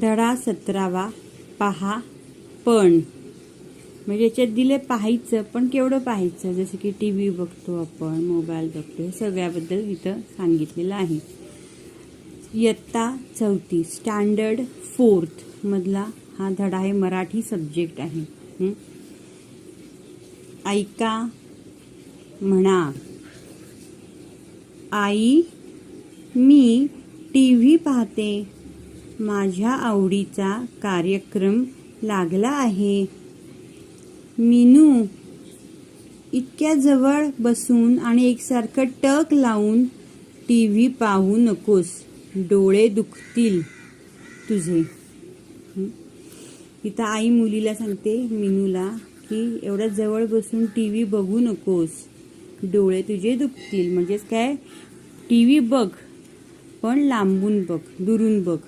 धडा सतरावा पहा पण. म्हणजे याच्यात दिले पाहायचं पण केवढं पाहायचं? जसं की टी व्ही बघतो आपण मोबाईल बघतो हे सगळ्याबद्दल इथं सांगितलेलं आहे. इयत्ता चौथी स्टँडर्ड फोर्थ मधला हा धडा आहे मराठी सब्जेक्ट आहे. ऐका म्हणा. आई मी टी व्ही पाहते. माझ्या आवडीचा कार्यक्रम लागला आहे. मीनू इतक्या जवळ बसून आणि एकसारखं टक लावून टी व्ही पाहू नकोस. डोळे दुखतील तुझे. इथं आई मुलीला सांगते मीनूला की एवढ्या जवळ बसून टी व्ही बघू नकोस. डोळे तुझे दुखतील. म्हणजेच काय? टी व्ही बघ पण लांबून बघ दुरून बघ.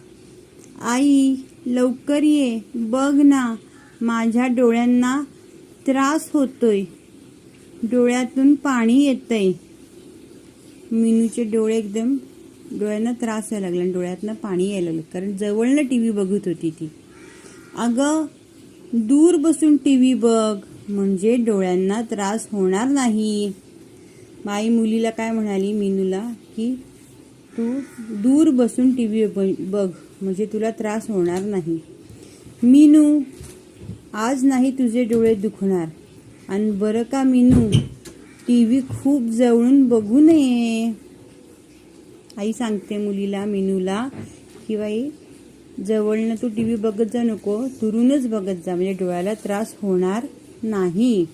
आई लवकर ये. बघ ना माझ्या डोळ्यांना त्रास होतोय. डोळ्यातून पाणी येतंय. मिनूचे डोळे एकदम डोळ्यांना त्रास व्हायला लागला आणि डोळ्यातनं पाणी यायला लागलं. कारण जवळनं टी व्ही बघत होती ती. अगं दूर बसून टी व्ही बघ. म्हणजे डोळ्यांना त्रास होणार नाही. माई मुलीला काय म्हणाली? मिनूला की तू दूर बसून टी व्ही बघ. म्हणजे तुला त्रास होणार नाही. मीनू आज नाही तुझे डोळे दुखणार. आणि बरं का मीनू टी व्ही खूप जवळून बघू नये. आई सांगते मुलीला मीनूला की बाई जवळनं तू टी व्ही बघत जा नको दुरूनच बघत जा. म्हणजे डोळ्याला त्रास होणार नाही.